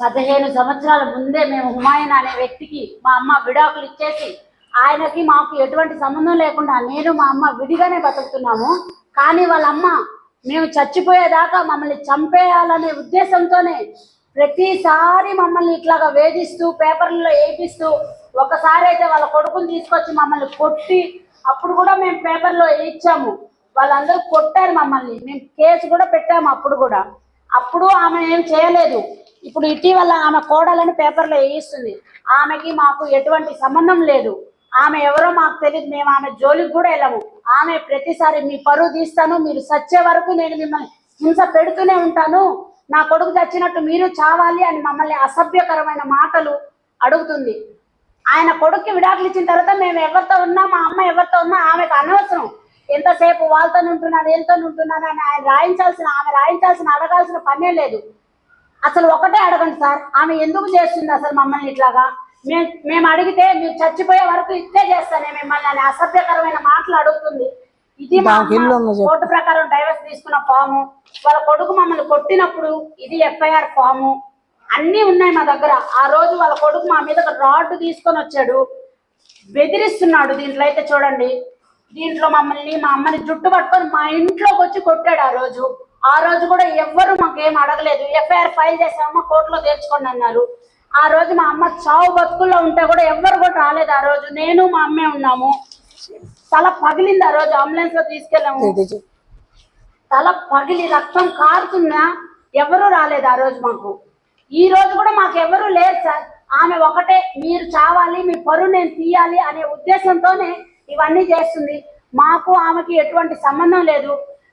పదిహేను సంవత్సరాల ముందే మేము హుమాయూన్ అనే వ్యక్తికి మా అమ్మ విడాకులు ఇచ్చేసి ఆయనకి మాకు ఎటువంటి సంబంధం లేకుండా నేను మా అమ్మ విడిగానే బతుకుతున్నాము. కానీ వాళ్ళ అమ్మ మేము చచ్చిపోయేదాకా మమ్మల్ని చంపేయాలనే ఉద్దేశంతోనే ప్రతిసారి మమ్మల్ని ఇట్లాగా వేధిస్తూ పేపర్లలో వేయిస్తూ ఒకసారి అయితే వాళ్ళ కొడుకుని తీసుకొచ్చి మమ్మల్ని కొట్టి అప్పుడు కూడా మేము పేపర్లో వేయించాము వాళ్ళందరూ కొట్టారు మమ్మల్ని. మేము కేసు కూడా పెట్టాము అప్పుడు కూడా. అప్పుడు ఆమె ఏం చేయలేదు. ఇప్పుడు ఇటీవల ఆమె కోడలని పేపర్లో వేయిస్తుంది. ఆమెకి మాకు ఎటువంటి సంబంధం లేదు. ఆమె ఎవరో మాకు తెలియదు మేము ఆమె జోలికి కూడా వెళ్ళము. ఆమె ప్రతిసారి మీ పరువు తీస్తాను మీరు సచ్చే వరకు నేను మిమ్మల్ని హింస పెడుతూనే ఉంటాను. నా కొడుకు చచ్చినట్టు మీరు చావాలి అని మమ్మల్ని అసభ్యకరమైన మాటలు అడుగుతుంది. ఆయన కొడుక్కి విడాకులు ఇచ్చిన తర్వాత మేము ఎవరితో ఉన్నా మా అమ్మ ఎవరితో ఉన్నా ఆమెకు అనవసరం. ఎంతసేపు వాళ్ళతో ఉంటున్నాను వీళ్ళతో ఉంటున్నాను అని ఆయన రాయించాల్సిన ఆమె రాయించాల్సిన అడగాల్సిన పనే లేదు. అసలు ఒకటే అడగండి సార్ ఆమె ఎందుకు చేస్తుంది అసలు మమ్మల్ని ఇట్లాగా? మేము మేము అడిగితే మీరు చచ్చిపోయే వరకు ఇట్లే చేస్తానే మిమ్మల్ని అని అసభ్యకరమైన మాటలు అడుగుతుంది. ఇది. కోర్టు ప్రకారం డైవర్స్ తీసుకున్న ఫాము. వాళ్ళ కొడుకు మమ్మల్ని కొట్టినప్పుడు ఇది ఎఫ్ఐఆర్ ఫాము. అన్నీ ఉన్నాయి మా దగ్గర. ఆ రోజు వాళ్ళ కొడుకు మా మీద ఒక రాడ్ తీసుకొని వచ్చాడు. బెదిరిస్తున్నాడు దీంట్లో అయితే చూడండి. దీంట్లో మమ్మల్ని మా అమ్మని జుట్టు పట్టుకొని మా ఇంట్లోకి వచ్చి కొట్టాడు ఆ రోజు. ఆ రోజు కూడా ఎవ్వరు మాకేం అడగలేదు. ఎఫ్ఐఆర్ ఫైల్ చేసామో కోర్టులో తెచ్చుకోండి అన్నారు. ఆ రోజు మా అమ్మ చావు బతుకుల్లో ఉంటే కూడా ఎవ్వరు కూడా రాలేదు ఆ రోజు. నేను మా అమ్మే ఉన్నాము. తల పగిలింది ఆ రోజు అంబులెన్స్లో తీసుకెళ్ళాము. తల పగిలి రక్తం కారుతున్నా ఎవరు రాలేదు ఆ రోజు మాకు. ఈ రోజు కూడా మాకు ఎవరు లేరు సార్. ఆమె ఒకటే మీరు చావాలి మీ పరువు నేను తీయాలి అనే ఉద్దేశంతోనే ఇవన్నీ చేస్తుంది. మాకు ఆమెకి ఎటువంటి సంబంధం లేదు.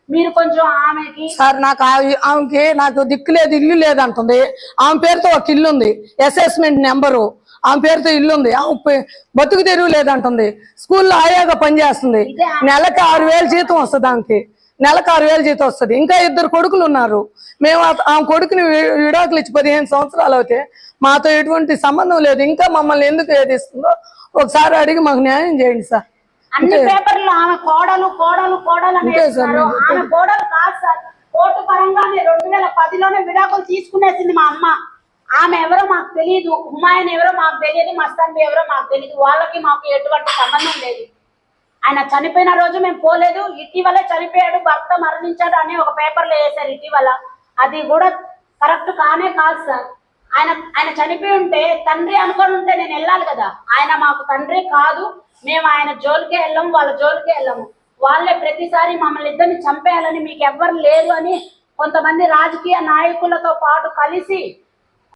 మీరు కొంచెం ఆమెకి సార్ నాకు ఆమెకి నాకు దిక్కు లేదు ఇల్లు లేదు అంటుంది. ఆమె పేరుతో ఒక ఇల్లు ఉంది అసెస్మెంట్ నెంబరు. ఆమె పేరుతో ఇల్లు ఉంది. ఆమె బతుకు తెరువు లేదంటుంది స్కూల్లో ఆయాగా పనిచేస్తుంది నెలకి ఆరు వేలు జీతం వస్తుంది ఆమెకి. నెలకు ఆరు వేలు జీతం వస్తుంది. ఇంకా ఇద్దరు కొడుకులు ఉన్నారు. మేము ఆ- ఆమె కొడుకుని విడాకులు ఇచ్చి పదిహేను సంవత్సరాలు అవుతే మాతో ఎటువంటి సంబంధం లేదు. ఇంకా మమ్మల్ని ఎందుకు వేధిస్తుందో ఒకసారి అడిగి మాకు న్యాయం చేయండి సార్. అన్ని పేపర్లు ఆమె కోడలు కోడలు కోడలు అని అంతే సార్, వేస్తున్నారు. నేను ఆమె కోడలు కాదు సార్. కోర్టు పరంగానే రెండు వేల పదిలోనే విడాకులు తీసుకునేసింది మా అమ్మ. ఆమె ఎవరో మాకు తెలియదు హుమాయన్ ఎవరో మాకు తెలియదు మస్తాన్ ఎవరో మాకు తెలియదు వాళ్ళకి మాకు ఎటువంటి సంబంధం లేదు. ఆయన చనిపోయిన రోజు మేము పోలేదు. ఇటీవలే చనిపోయాడు. భర్త మరణించాడు అని ఒక పేపర్లో వేశారు ఇటీవల. అది కూడా కరెక్ట్ కానే కాదు సార్. ఆయన ఆయన చనిపోయి ఉంటే తండ్రి అనుకొని ఉంటే నేను వెళ్ళాలి కదా. ఆయన మాకు తండ్రి కాదు. మేము ఆయన జోలికే వెళ్ళాము వాళ్ళ జోలికే వెళ్ళాము. వాళ్ళే ప్రతిసారి మమ్మల్ని ఇద్దరిని చంపేయాలని మీకు ఎవ్వరు లేదు అని కొంతమంది రాజకీయ నాయకులతో పాటు కలిసి